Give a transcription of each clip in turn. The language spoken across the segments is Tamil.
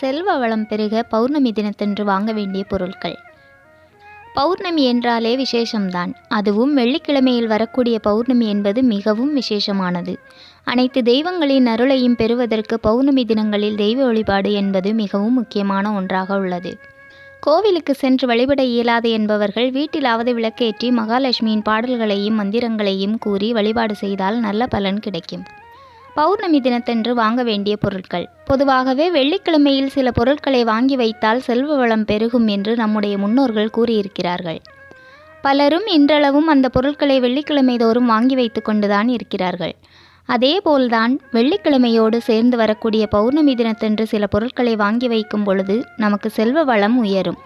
செல்வ வளம் பெருக பௌர்ணமி தினத்தன்று வாங்க வேண்டிய பொருட்கள் பௌர்ணமி என்றாலே விசேஷம்தான். அதுவும் வெள்ளிக்கிழமையில் வரக்கூடிய பௌர்ணமி என்பது மிகவும் விசேஷமானது. அனைத்து தெய்வங்களின் அருளையும் பெறுவதற்கு பௌர்ணமி தினங்களில் தெய்வ வழிபாடு என்பது மிகவும் முக்கியமான ஒன்றாக உள்ளது. கோவிலுக்கு சென்று வழிபட இயலாது என்பவர்கள் வீட்டிலாவது விளக்கேற்றி மகாலட்சுமியின் பாடல்களையும் மந்திரங்களையும் கூறி வழிபாடு செய்தால் நல்ல பலன் கிடைக்கும். பௌர்ணமி தினத்தன்று வாங்க வேண்டிய பொருட்கள். பொதுவாகவே வெள்ளிக்கிழமையில் சில பொருட்களை வாங்கி வைத்தால் செல்வ வளம் பெருகும் என்று நம்முடைய முன்னோர்கள் கூறியிருக்கிறார்கள். பலரும் இன்றளவும் அந்த பொருட்களை வெள்ளிக்கிழமை தோறும் வாங்கி வைத்து கொண்டுதான் இருக்கிறார்கள். அதேபோல்தான் வெள்ளிக்கிழமையோடு சேர்ந்து வரக்கூடிய பௌர்ணமி தினத்தன்று சில பொருட்களை வாங்கி வைக்கும் பொழுது நமக்கு செல்வ வளம் உயரும்.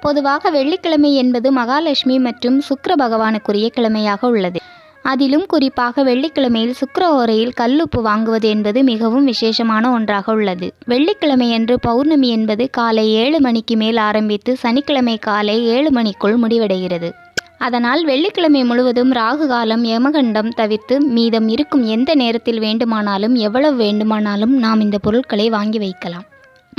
பொதுவாக வெள்ளிக்கிழமை என்பது மகாலட்சுமி மற்றும் சுக்கர பகவானுக்குரிய கிழமையாக உள்ளது. அதிலும் குறிப்பாக வெள்ளிக்கிழமையில் சுக்கிர ஓரையில் கல்லுப்பு வாங்குவது என்பது மிகவும் விசேஷமான ஒன்றாக உள்ளது. வெள்ளிக்கிழமையன்று பௌர்ணமி என்பது காலை ஏழு மணிக்கு மேல் ஆரம்பித்து சனிக்கிழமை காலை ஏழு மணிக்குள் முடிவடைகிறது. அதனால் வெள்ளிக்கிழமை முழுவதும் ராகு காலம் யமகண்டம் தவிர்த்து மீதம் இருக்கும் எந்த நேரத்தில் வேண்டுமானாலும் எவ்வளவு வேண்டுமானாலும் நாம் இந்த பொருட்களை வாங்கி வைக்கலாம்.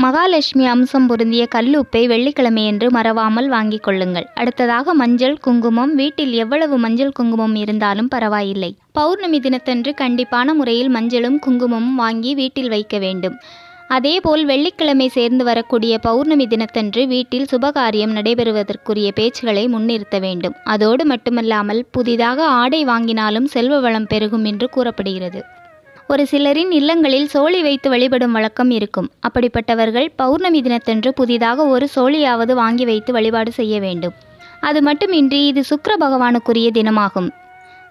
மகாலட்சுமி அம்சம் பொருந்திய கல்லுப்பை வெள்ளிக்கிழமையன்று மறவாமல் வாங்கிக் கொள்ளுங்கள். அடுத்ததாக மஞ்சள் குங்குமம் வீட்டில் எவ்வளவு மஞ்சள் குங்குமம் இருந்தாலும் பரவாயில்லை. பௌர்ணமி தினத்தன்று கண்டிப்பான முறையில் மஞ்சளும் குங்குமமும் வாங்கி வீட்டில் வைக்க வேண்டும். அதேபோல் வெள்ளிக்கிழமை சேர்ந்து வரக்கூடிய பௌர்ணமி தினத்தன்று வீட்டில் சுபகாரியம் நடைபெறுவதற்குரிய பேச்சுகளை முன்னிறுத்த வேண்டும். அதோடு மட்டுமல்லாமல் புதிதாக ஆடை வாங்கினாலும் செல்வ வளம் பெருகும் என்று கூறப்படுகிறது. ஒரு சிலரின் இல்லங்களில் சோழி வைத்து வழிபடும் வழக்கம் இருக்கும். அப்படிப்பட்டவர்கள் பௌர்ணமி தினத்தன்று புதிதாக ஒரு சோழியாவது வாங்கி வைத்து வழிபாடு செய்ய வேண்டும். அது மட்டுமின்றி இது சுக்கர பகவானுக்குரிய தினமாகும்.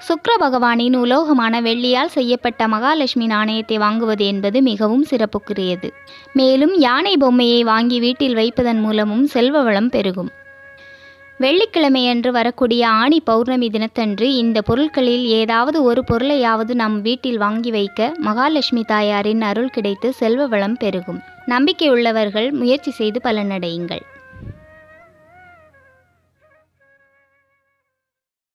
சுக்கர பகவானின் உலோகமான வெள்ளியால் செய்யப்பட்ட மகாலட்சுமி நாணயத்தை வாங்குவது என்பது மிகவும் சிறப்புக்குரியது. மேலும் யானை பொம்மையை வாங்கி வீட்டில் வைப்பதன் மூலமும் செல்வ வளம் பெருகும். வெள்ளிக்கிழமையன்று வரக்கூடிய ஆணி பௌர்ணமி தினத்தன்று இந்த பொருட்களில் ஏதாவது ஒரு பொருளையாவது நம் வீட்டில் வாங்கி வைக்க மகாலட்சுமி தாயாரின் அருள் கிடைத்து செல்வ வளம் பெருகும். நம்பிக்கையுள்ளவர்கள் முயற்சி செய்து பலனடையுங்கள்.